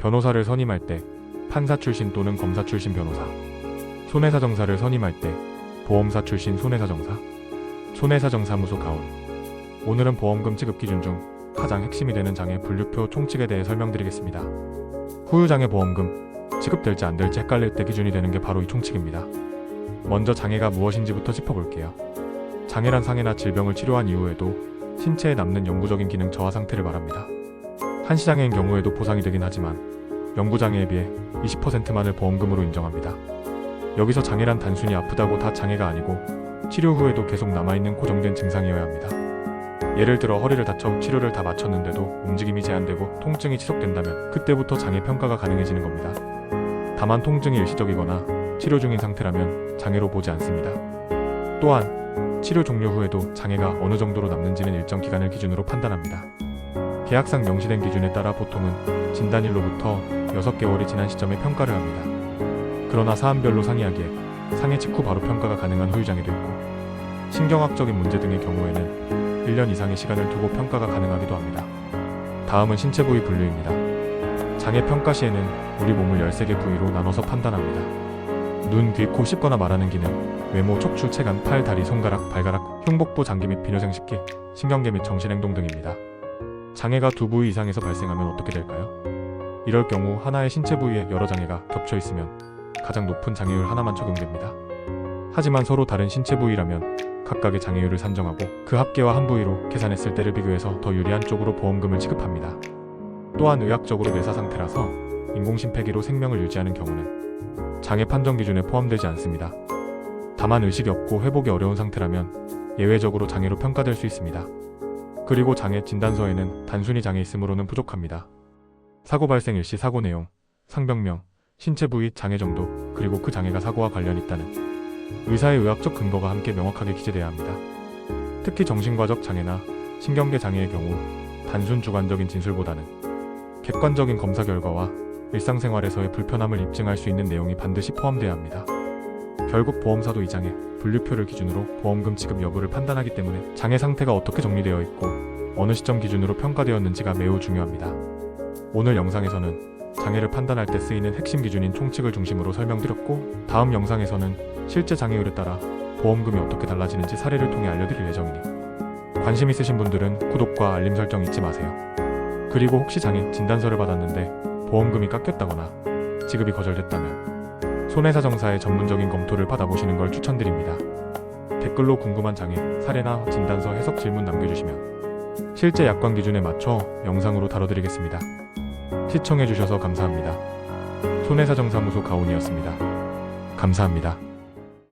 변호사를 선임할 때 판사 출신 또는 검사 출신 변호사, 손해사 정사를 선임할 때 보험사 출신 손해사 정사, 손해사 정사무소 가온. 오늘은 보험금 지급 기준 중 가장 핵심이 되는 장애 분류표 총칙에 대해 설명드리겠습니다. 후유장애 보험금 지급될지 안 될지 헷갈릴 때 기준이 되는 게 바로 이 총칙입니다. 먼저 장애가 무엇인지부터 짚어볼게요. 장애란 상해나 질병을 치료한 이후에도 신체에 남는 영구적인 기능 저하 상태를 말합니다. 한시장애인 경우에도 보상이 되긴 하지만 영구장애에 비해 20%만을 보험금으로 인정합니다. 여기서 장애란 단순히 아프다고 다 장애가 아니고 치료 후에도 계속 남아있는 고정된 증상이어야 합니다. 예를 들어 허리를 다쳐 치료를 다 마쳤는데도 움직임이 제한되고 통증이 지속된다면 그때부터 장애 평가가 가능해지는 겁니다. 다만 통증이 일시적이거나 치료 중인 상태라면 장애로 보지 않습니다. 또한 치료 종료 후에도 장애가 어느 정도로 남는지는 일정 기간을 기준으로 판단합니다. 계약상 명시된 기준에 따라 보통은 진단일로부터 6개월이 지난 시점에 평가를 합니다. 그러나 사안별로 상이하기에 상해 직후 바로 평가가 가능한 후유장애도 있고 신경학적인 문제 등의 경우에는 1년 이상의 시간을 두고 평가가 가능하기도 합니다. 다음은 신체 부위 분류입니다. 장애 평가 시에는 우리 몸을 13개 부위로 나눠서 판단합니다. 눈, 귀, 코, 씹거나 말하는 기능, 외모, 척추, 체간, 팔, 다리, 손가락, 발가락, 흉복부, 장기 및 비뇨생식기, 신경계 및 정신행동 등입니다. 장애가 두 부위 이상에서 발생하면 어떻게 될까요? 이럴 경우 하나의 신체 부위에 여러 장애가 겹쳐 있으면 가장 높은 장애율 하나만 적용됩니다. 하지만 서로 다른 신체 부위라면 각각의 장애율을 산정하고 그 합계와 한 부위로 계산했을 때를 비교해서 더 유리한 쪽으로 보험금을 지급합니다. 또한 의학적으로 뇌사 상태라서 인공심폐기로 생명을 유지하는 경우는 장애 판정 기준에 포함되지 않습니다. 다만 의식이 없고 회복이 어려운 상태라면 예외적으로 장애로 평가될 수 있습니다. 그리고 장애 진단서에는 단순히 장애 있음으로는 부족합니다. 사고 발생 일시 사고 내용, 상병명, 신체 부위 장애 정도, 그리고 그 장애가 사고와 관련 있다는 의사의 의학적 근거가 함께 명확하게 기재돼야 합니다. 특히 정신과적 장애나 신경계 장애의 경우 단순 주관적인 진술보다는 객관적인 검사 결과와 일상생활에서의 불편함을 입증할 수 있는 내용이 반드시 포함돼야 합니다. 결국 보험사도 이 장애 분류표를 기준으로 보험금 지급 여부를 판단하기 때문에 장애 상태가 어떻게 정리되어 있고 어느 시점 기준으로 평가되었는지가 매우 중요합니다. 오늘 영상에서는 장애를 판단할 때 쓰이는 핵심 기준인 총칙을 중심으로 설명드렸고 다음 영상에서는 실제 장애율에 따라 보험금이 어떻게 달라지는지 사례를 통해 알려드릴 예정이니 관심 있으신 분들은 구독과 알림 설정 잊지 마세요. 그리고 혹시 장애 진단서를 받았는데 보험금이 깎였다거나 지급이 거절됐다면 손해사정사의 전문적인 검토를 받아보시는 걸 추천드립니다. 댓글로 궁금한 장애, 사례나 진단서 해석 질문 남겨주시면 실제 약관 기준에 맞춰 영상으로 다뤄드리겠습니다. 시청해주셔서 감사합니다. 손해사정사무소 가온이었습니다. 감사합니다.